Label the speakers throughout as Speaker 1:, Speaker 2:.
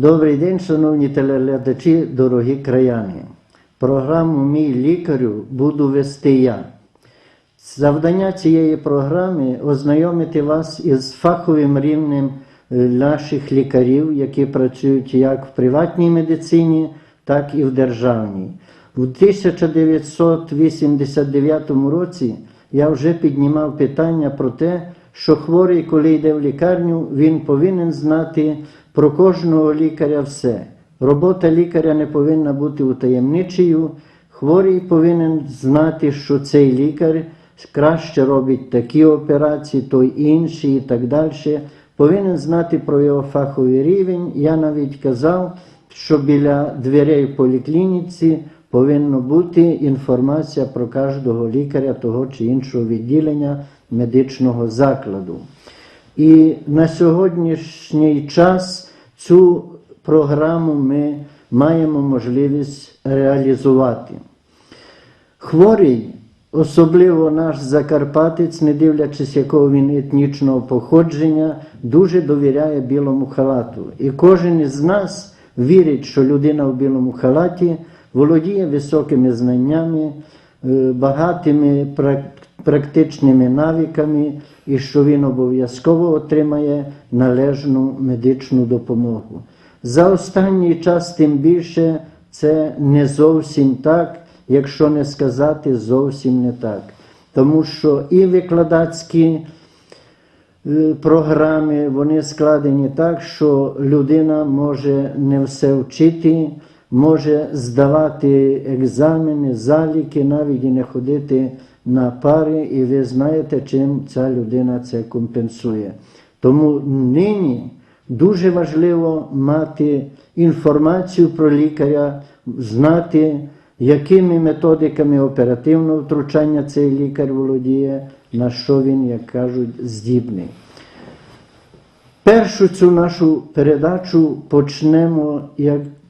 Speaker 1: Добрий день, шановні телеглядачі, дорогі краяни. Програму Мій лікарю буду вести я. Завдання цієї програми ознайомити вас із фаховим рівнем е, наших лікарів, які працюють як в приватній медицині, так і в державній. У 1989 році я вже піднімав питання про те, що хворий, коли йде в лікарню, він повинен знати про кожного лікаря все. Робота лікаря не повинна бути утаємничою. Хворий повинен знати, що цей лікар краще робить такі операції, той інші і так далі. Повинен знати про його фаховий рівень. Я навіть казав, що біля дверей поліклініці повинна бути інформація про кожного лікаря того чи іншого відділення медичного закладу. І на сьогоднішній час цю програму ми маємо можливість реалізувати. Хворий, особливо наш закарпатець, не дивлячись, якого він етнічного походження, дуже довіряє білому халату. І кожен із нас вірить, що людина в білому халаті володіє високими знаннями, е, багатими прак- практичними навиками, і що він обов'язково отримає належну медичну допомогу. За останній час тим більше це не зовсім так, якщо не сказати зовсім не так. Тому що і викладацькі е, програми вони складені так, що людина може не все вчити, може здавати екзамени, заліки, навіть і не ходити на пари, і ви знаєте, чим ця людина це компенсує. Тому нині дуже важливо мати інформацію про лікаря, знати, якими методиками оперативного втручання цей лікар володіє, на що він, як кажуть, здібний. Першу цю нашу передачу почнемо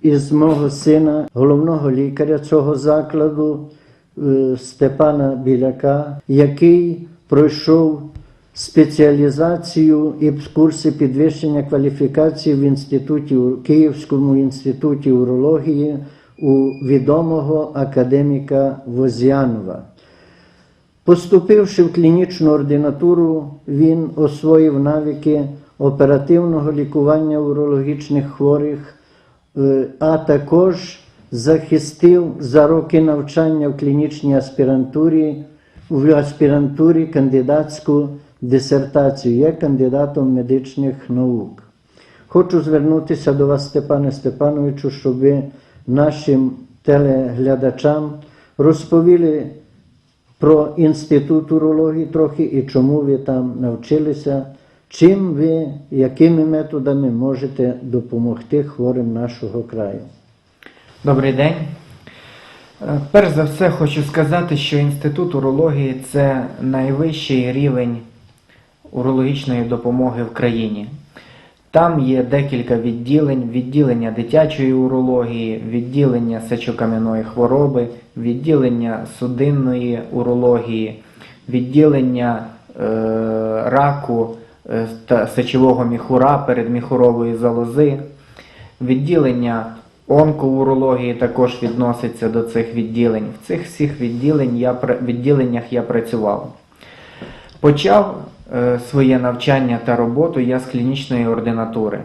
Speaker 1: із мого сина, головного лікаря цього закладу Степана Біляка, який пройшов спеціалізацію і курси підвищення кваліфікації в інституті Київському інституті урології у відомого академіка Возянова. Поступивши в клінічну ординатуру, він освоїв навики оперативного лікування урологічних хворих, е, а також захистив за роки навчання в клінічній аспірантурі, в аспірантурі кандидатську дисертацію, є кандидатом медичних наук. Хочу звернутися до вас, Степане Степановичу, щоб ви нашим телеглядачам розповіли про інститут урології трохи і чому ви там навчилися, чим ви, якими методами можете допомогти хворим нашого краю.
Speaker 2: Добрий день. Е, Перш за все хочу сказати, що інститут урології це найвищий рівень урологічної допомоги в країні. Там є декілька відділень: відділення дитячої урології, відділення сечокам'яної хвороби, відділення судинної урології, відділення е, раку е, та сечового міхура передміхурової залози, відділення онкоурології також відноситься до цих відділень. В цих всіх відділень я, відділеннях я працював. Почав е, своє навчання та роботу я з клінічної ординатури.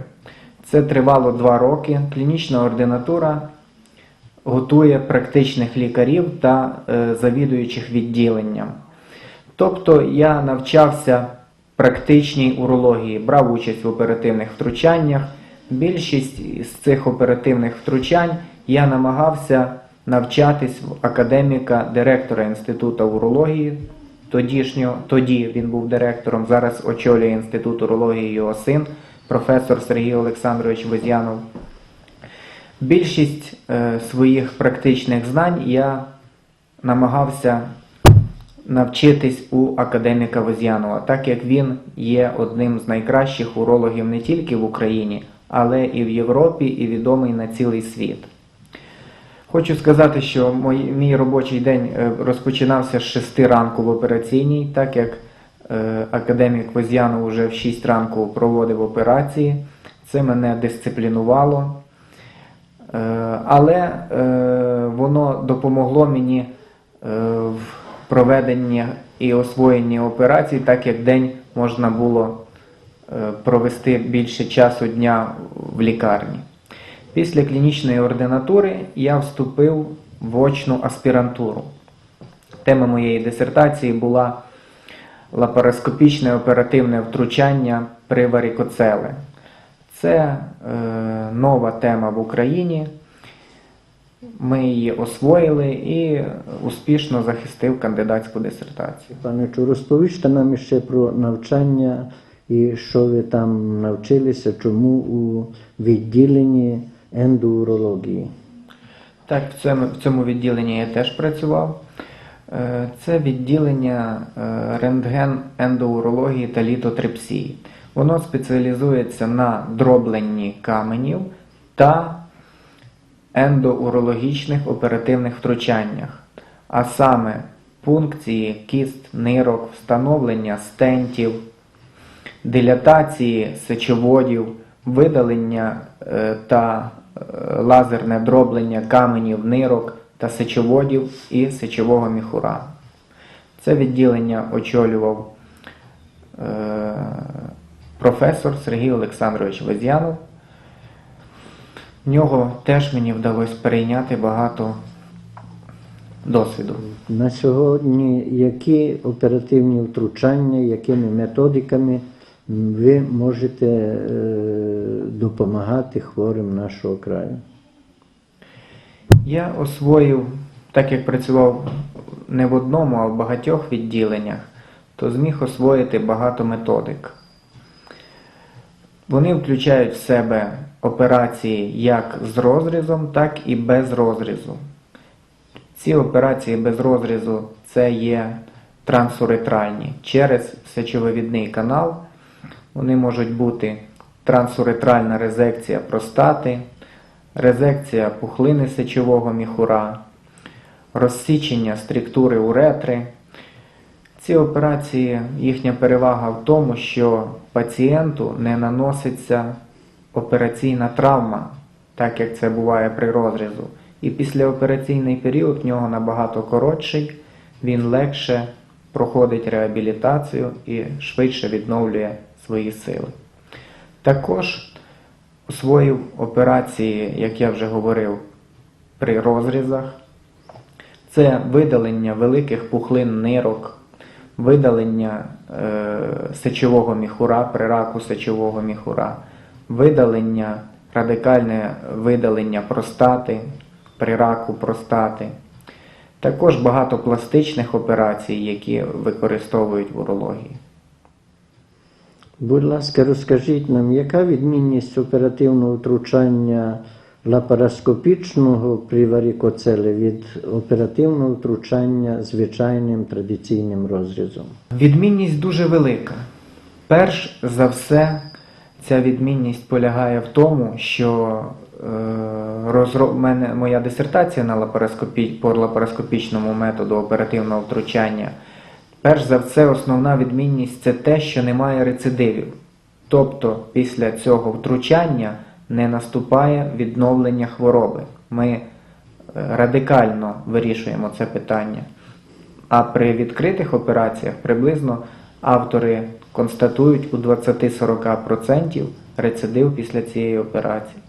Speaker 2: Це тривало два роки. Клінічна ординатура готує практичних лікарів та е, завідуючих відділенням. Тобто я навчався практичній урології, брав участь в оперативних втручаннях. Більшість з цих оперативних втручань я намагався навчатись в академіка директора Інституту урології. Тодішнього, тоді він був директором, зараз очолює інститут урології його син, професор Сергій Олександрович Возянов. Більшість е, своїх практичних знань я намагався навчитись у академіка Возянова, так як він є одним з найкращих урологів не тільки в Україні, але і в Європі, і відомий на цілий світ. Хочу сказати, що мій, мій робочий день е, розпочинався з 6 ранку в операційній, так як е, академік Возянов вже в 6 ранку проводив операції. Це мене дисциплінувало. Е, Але е, воно допомогло мені е, в проведенні і освоєнні операцій, так як день можна було провести більше часу дня в лікарні. Після клінічної ординатури я вступив в очну аспірантуру. Тема моєї дисертації була лапароскопічне оперативне втручання при варикоцеле. Це е, нова тема в Україні. Ми її освоїли і успішно захистив кандидатську дисертацію.
Speaker 1: Паничу, розповіжте нам ще про навчання і що ви там навчилися, чому у відділенні ендоурології.
Speaker 2: Так, в цьому, в цьому відділенні я теж працював. Е, Це відділення е, рентген ендоурології та літотрипсії. Воно спеціалізується на дробленні каменів та ендоурологічних оперативних втручаннях, а саме пункції кіст, нирок, встановлення стентів, дилятації сечоводів, видалення е, та е, лазерне дроблення каменів, нирок та сечоводів і сечового міхура. Це відділення очолював е, професор Сергій Олександрович Возянов. В нього теж мені вдалося перейняти багато досвіду.
Speaker 1: На сьогодні які оперативні втручання, якими методиками ви можете е, допомагати хворим нашого краю?
Speaker 2: Я освоїв, так як працював не в одному, а в багатьох відділеннях, то зміг освоїти багато методик. Вони включають в себе операції як з розрізом, так і без розрізу. Ці операції без розрізу це є трансуретральні через сечовивідний канал. Вони можуть бути трансуретральна резекція простати, резекція пухлини сечового міхура, розсічення структури уретри. Ці операції, їхня перевага в тому, що пацієнту не наноситься операційна травма, так як це буває при розрізу. І післяопераційний період в нього набагато коротший, він легше проходить реабілітацію і швидше відновлює свої сили. Також освоїв операції, як я вже говорив, при розрізах. Це видалення великих пухлин нирок, видалення е, сечового міхура при раку сечового міхура, видалення, радикальне видалення простати при раку простати. Також багато пластичних операцій, які використовують в урології.
Speaker 1: Будь ласка, розкажіть нам, яка відмінність оперативного втручання лапароскопічного при варикоцелі від оперативного втручання звичайним традиційним розрізом?
Speaker 2: Відмінність дуже велика. Перш за все, ця відмінність полягає в тому, що е, розро... мене моя дисертація на лапароскопі... по лапароскопічному методу оперативного втручання. Перш за все, основна відмінність це те, що немає рецидивів. Тобто після цього втручання не наступає відновлення хвороби. Ми е, радикально вирішуємо це питання. А при відкритих операціях приблизно автори констатують у 20-40% рецидив після цієї операції.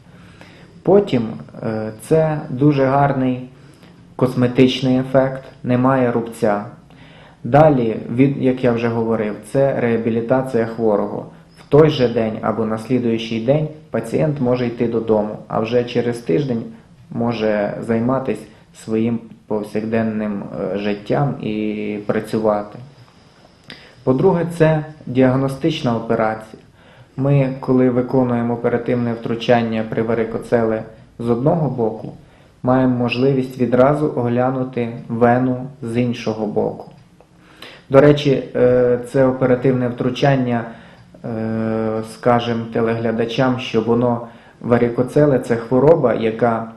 Speaker 2: Потім е, це дуже гарний косметичний ефект, немає рубця. Далі, від, як я вже говорив, це реабілітація хворого. В той же день або на слідуючий день пацієнт може йти додому, а вже через тиждень може займатися своїм повсякденним е, життям і працювати. По-друге, це діагностична операція. Ми, коли виконуємо оперативне втручання при варикоцеле з одного боку, маємо можливість відразу оглянути вену з іншого боку. До речі, е, це оперативне втручання, е, скажем телеглядачам, що воно варикоцеле це хвороба, яка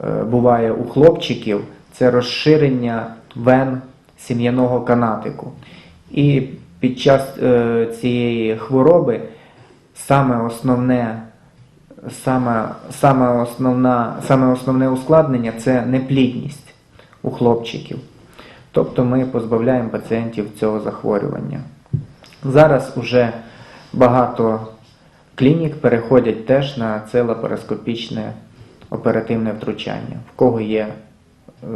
Speaker 2: е, буває у хлопчиків, це розширення вен сім'яного канатику. І під час цієї хвороби саме основне саме, саме, основна, саме основне ускладнення це неплідність у хлопчиків. Тобто ми позбавляємо пацієнтів цього захворювання. Зараз уже багато клінік переходять теж на це лапароскопічне оперативне втручання, в кого є е,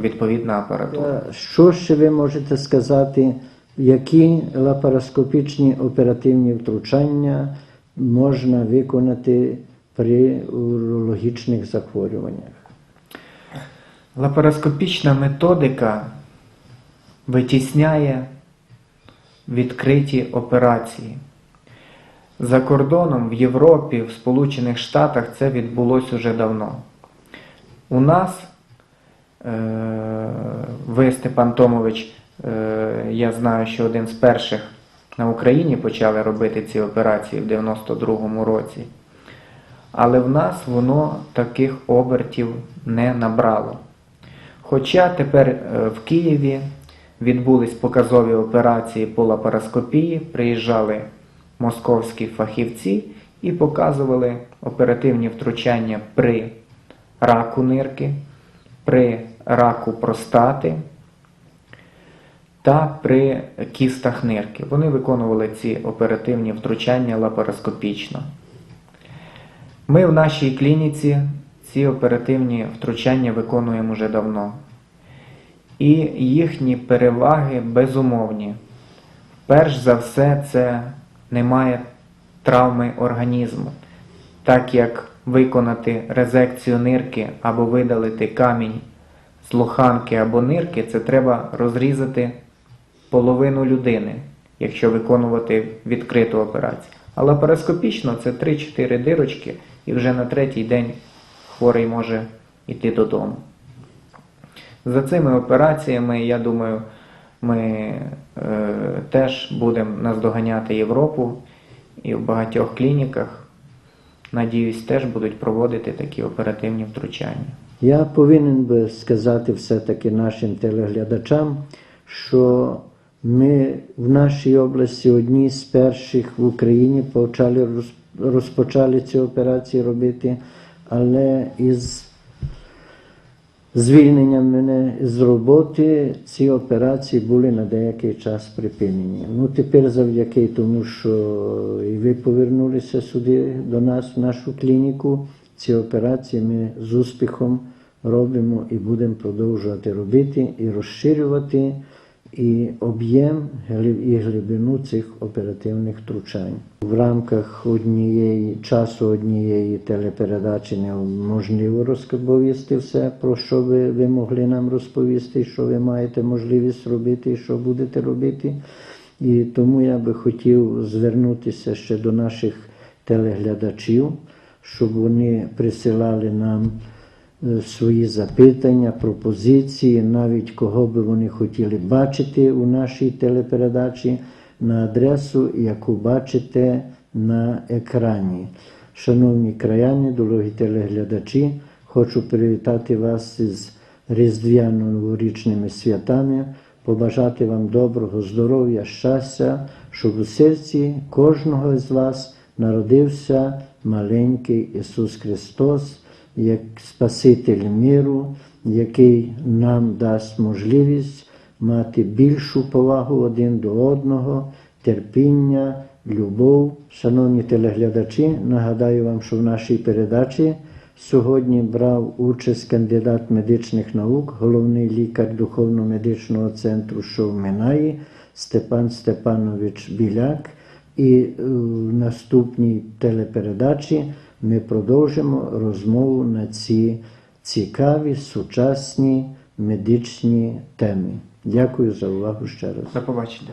Speaker 2: відповідна апаратура.
Speaker 1: Е, Що ще ви можете сказати, які лапароскопічні оперативні втручання можна виконати при урологічних захворюваннях?
Speaker 2: Лапароскопічна методика витісняє відкриті операції. За кордоном в Європі, в Сполучених Штатах це відбулося уже давно. У нас, е, ви, Степан Томович, е, я знаю, що один з перших на Україні почали робити ці операції в 92-му році. Але в нас воно таких обертів не набрало. Хоча тепер е, в Києві відбулись показові операції по лапароскопії, приїжджали московські фахівці і показували оперативні втручання при раку нирки, при раку простати та при кістах нирки. Вони виконували ці оперативні втручання лапароскопічно. Ми в нашій клініці ці оперативні втручання виконуємо вже давно. І їхні переваги безумовні. Перш за все, це немає травми організму, так як виконати резекцію нирки або видалити камінь з лоханки або нирки, це треба розрізати половину людини, якщо виконувати відкриту операцію. А лапароскопічно це 3-4 дирочки, і вже на третій день хворий може йти додому. За цими операціями, я думаю, ми е, теж будемо наздоганяти Європу і в багатьох клініках, надіюсь, теж будуть проводити такі оперативні втручання.
Speaker 1: Я повинен би сказати все-таки нашим телеглядачам, що ми в нашій області одні з перших в Україні почали роз- розпочали ці операції робити, але із звільненням мене з роботи ці операції були на деякий час припинені. Ну тепер завдяки тому, що і ви повернулися сюди до нас, в нашу клініку, ці операції ми з успіхом робимо і будемо продовжувати робити і розширювати і об'єм і глибину цих оперативних втручань. В рамках однієї часу однієї телепередачі неможливо розповісти все, про що ви, ви могли нам розповісти, що ви маєте можливість робити і що будете робити. І тому я би хотів звернутися ще до наших телеглядачів, щоб вони присилали нам свої запитання, пропозиції, навіть кого би вони хотіли бачити у нашій телепередачі на адресу, яку бачите на екрані. Шановні краяни, дорогі телеглядачі, хочу привітати вас із різдвяно-новорічними святами, побажати вам доброго здоров'я, щастя, щоб у серці кожного з вас народився маленький Ісус Христос, як Спаситель миру, який нам дасть можливість мати більшу повагу один до одного, терпіння, любов. Шановні телеглядачі, нагадаю вам, що в нашій передачі сьогодні брав участь кандидат медичних наук, головний лікар духовно-медичного центру, що Минаї, Степан Степанович Біляк. І е, в наступній телепередачі ми продовжимо розмову на ці цікаві сучасні медичні теми. Дякую за увагу ще раз.
Speaker 2: До побачення.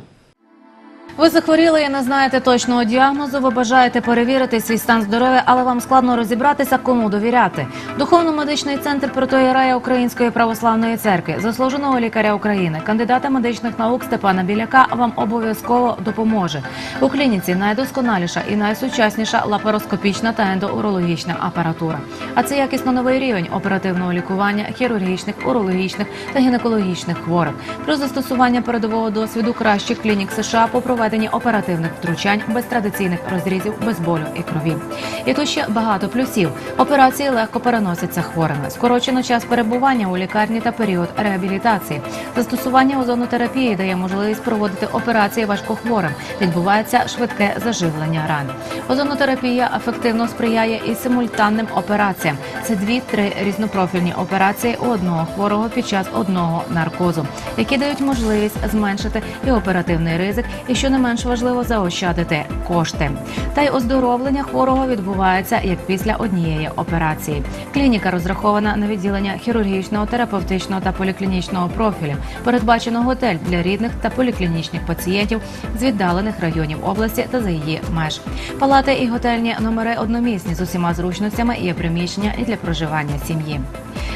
Speaker 3: Ви захворіли і не знаєте точного діагнозу. Ви бажаєте перевірити свій стан здоров'я, але вам складно розібратися, кому довіряти. Духовно-медичний центр протоєрея Української православної церкви, заслуженого лікаря України, кандидата медичних наук Степана Біляка вам обов'язково допоможе. У клініці найдосконаліша і найсучасніша лапароскопічна та ендоурологічна апаратура. А це якісно новий рівень оперативного лікування хірургічних, урологічних та гінекологічних хворих. Про застосування передового досвіду кращих клінік США по проведенню проведенні оперативних втручань без традиційних розрізів, без болю і крові. І тут ще багато плюсів. Операції легко переносяться хворими. Скорочено час перебування у лікарні та період реабілітації. Застосування озонотерапії дає можливість проводити операції важкохворим. Відбувається швидке заживлення ран. Озонотерапія ефективно сприяє і симультанним операціям. Це дві-три різнопрофільні операції у одного хворого під час одного наркозу, які дають можливість зменшити і оперативний ризик, і що не менш важливо заощадити кошти. Та й оздоровлення хворого відбувається як після однієї операції. Клініка розрахована на відділення хірургічного, терапевтичного та поліклінічного профілю. Передбачено готель для рідних та поліклінічних пацієнтів з віддалених районів області та за її меж. Палати і готельні номери одномісні з усіма зручностями є приміщення і для проживання сім'ї.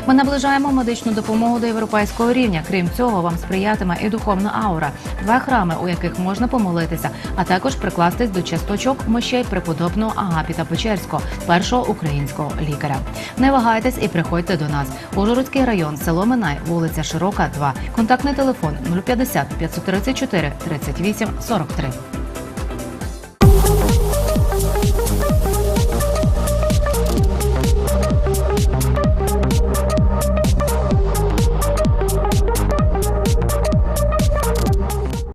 Speaker 3: Ми наближаємо медичну допомогу до європейського рівня. Крім цього, вам сприятиме і духовна аура, два храми, у яких можна помолитися, а також прикластись до часточок мощей преподобного Агапіта Печерського, першого українського лікаря. Не вагайтесь і приходьте до нас. Ужгородський район, село Минай, вулиця Широка, 2. Контактний телефон 050 534 38 43.